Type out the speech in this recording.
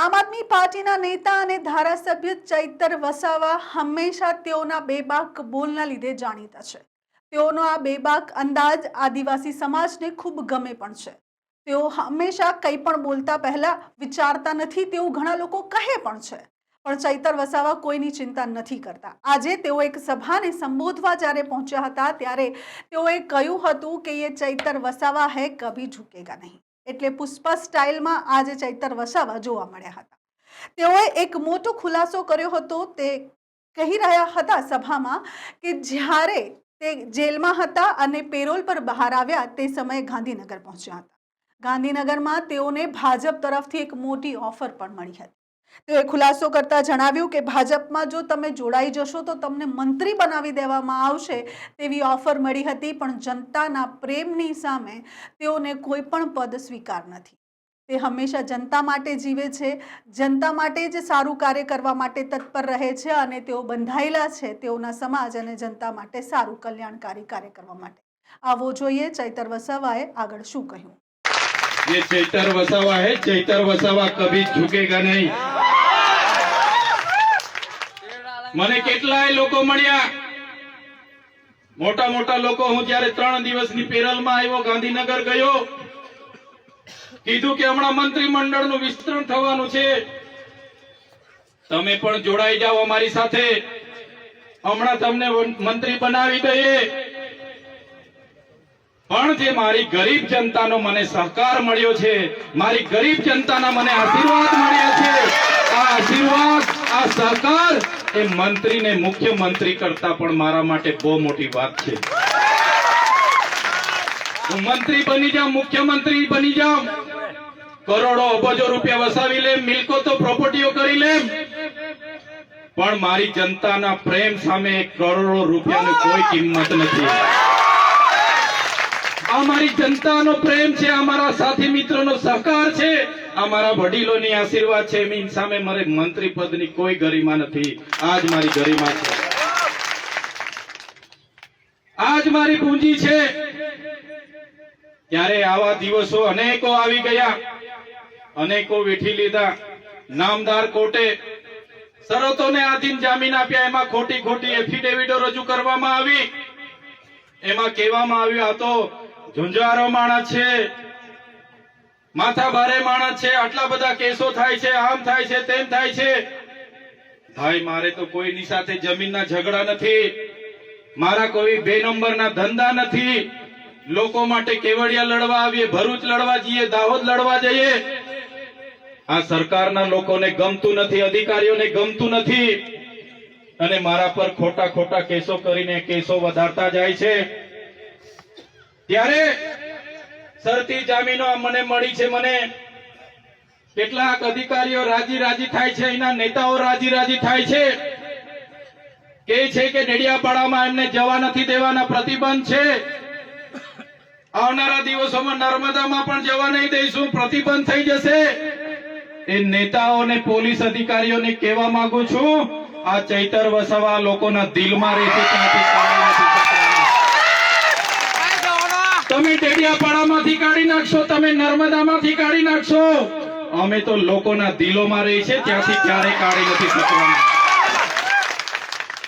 આમ આદમી પાર્ટીના નેતા અને ધારાસભ્ય ચૈતર વસાવા હંમેશા તેઓના બેબાક બોલના લીધે જાણીતા છે. તેઓનો આ બેબાક અંદાજ આદિવાસી સમાજને ખૂબ ગમે પણ છે. તેઓ હંમેશા કંઈ પણ બોલતા પહેલા વિચારતા નથી તેવું ઘણા લોકો કહે પણ છે. પણ ચૈતર વસાવા કોઈની ચિંતા નથી કરતા. આજે તેઓ એક સભાને સંબોધવા જ્યારે પહોંચ્યા હતા ત્યારે તેઓએ કહ્યું હતું કે એ ચૈતર વસાવા હે, કભી ઝુકેગા નહીં. એટલે પુષ્પા સ્ટાઇલમાં આજે ચૈતર વસાવા જોવા મળ્યા હતા. તેઓએ એક મોટો ખુલાસો કર્યો હતો. તે કહી રહ્યા હતા સભામાં કે જ્યારે તે જેલમાં હતા અને પેરોલ પર બહાર આવ્યા તે સમયે ગાંધીનગર પહોંચ્યા હતા. ગાંધીનગરમાં તેઓને ભાજપ તરફથી એક મોટી ઓફર પણ મળી હતી. તેઓએ ખુલાસો કરતા જણાવ્યું કે ભાજપમાં જો તમે જોડાઈ જશો તો તમને મંત્રી બનાવી દેવામાં આવશે તેવી ઓફર મળી હતી પણ જનતાના પ્રેમની સામે તેઓને કોઈ પણ પદ સ્વીકાર નથી તે હંમેશા જનતા માટે જીવે છે જનતા માટે જ સારું કાર્ય કરવા માટે તત્પર રહે છે અને તેઓ બંધાયેલા છે તેઓના સમાજ અને જનતા માટે સારું કલ્યાણકારી કાર્ય કરવા માટે આવો જોઈએ ચૈતર વસાવાએ આગળ શું કહ્યું ये चैतर वसावा है चैतर वसावा कभी झुकेगा नहीं મને કેટલાય લોકો મળ્યા. મોટા મોટા લોકો, હું જયારે ત્રણ દિવસની પેરલમાં આવ્યો, ગાંધીનગર ગયો, કીધું કે હમણાં મંત્રીમંડળનું વિસ્તરણ થવાનું છે. તમે પણ જોડાઈ જાઓ અમારી સાથે. હમણાં તમને મંત્રી બનાવી દઈએ. પણ જે મારી ગરીબ જનતાનો મને સહકાર મળ્યો છે, મારી ગરીબ જનતાના મને આશીર્વાદ મળ્યા છે. આ આશીર્વાદ આ સહકાર એ મંત્રીને મુખ્યમંત્રી કરતા પણ મારા માટે બહુ મોટી વાત છે. હું મંત્રી બની જાઉં, મુખ્યમંત્રી બની જાઉં. કરોડો અબજો રૂપિયા વસાવી લે મિલકો તો પ્રોપર્ટીઓ કરી લેમ. પણ મારી જનતાના પ્રેમ સામે કરોડો રૂપિયાની કોઈ કિંમત નથી. આ મારી જનતાનો પ્રેમ છે, આ મારા સાથી મિત્રોનો સહકાર છે. આ મારા વડીલોની આશીર્વાદ છે એમની સામે મારે મંત્રી પદની કોઈ ગરિમા નથી. આજ મારી ગરિમા છે. આજ મારી પૂંજી છે. ત્યારે આવા દિવસો અનેકો આવી ગયા. અનેકો વેઠી લીધા. નામદાર કોર્ટે શરતોને આધીન જામીન આપ્યા. એમાં ખોટી ખોટી એફિડેવિટો રજૂ કરવામાં આવી. એમાં કહેવામાં આવ્યું, આ તો ઝુંઝારો માણસ છે. માથા ભારે માણસ છે, આટલા બધા કેસો થાય છે, આમ થાય છે, તેમ થાય છે. ભાઈ, મારે તો કોઈની સાથે જમીનના ઝઘડા નથી. મારા કોઈ બે નંબરના ધંધા નથી. લોકો માટે કેવડિયા લડવા આવીએ, ભરૂચ લડવા જઈએ, દાહોદ લડવા જઈએ. આ સરકારના લોકોને ગમતું નથી, અધિકારીઓને ગમતું નથી. અને મારા પર ખોટા ખોટા કેસો કરીને કેસો વધારતા જાય છે. ત્યારે શરતી જામીનો મને મળી છે, મને કેટલાક અધિકારીઓ રાજી રાજી થાય છે, એના નેતાઓ રાજી રાજી થાય છે. કે છે કે ડેડિયાપાડામાં એમને જવા નથી દેવાના પ્રતિબંધ છે. આવનારા દિવસોમાં નર્મદામાં પણ જવા નહીં દઈશું, પ્રતિબંધ થઈ જશે. એ નેતાઓને પોલીસ અધિકારીઓને કહેવા માંગુ છું, આ ચૈતર વસાવા લોકોના દિલમાં રહેશે ત્યાંથી કાઢી નથી શકવાના. તમે ટેડિયાપાડામાંથી કાઢી નાખશો, તમે નર્મદામાંથી કાઢી નાખશો. અમે તો લોકોના દિલોમાં રહી છે, ત્યાંથી ક્યારેય કાઢી નથી શકવાના.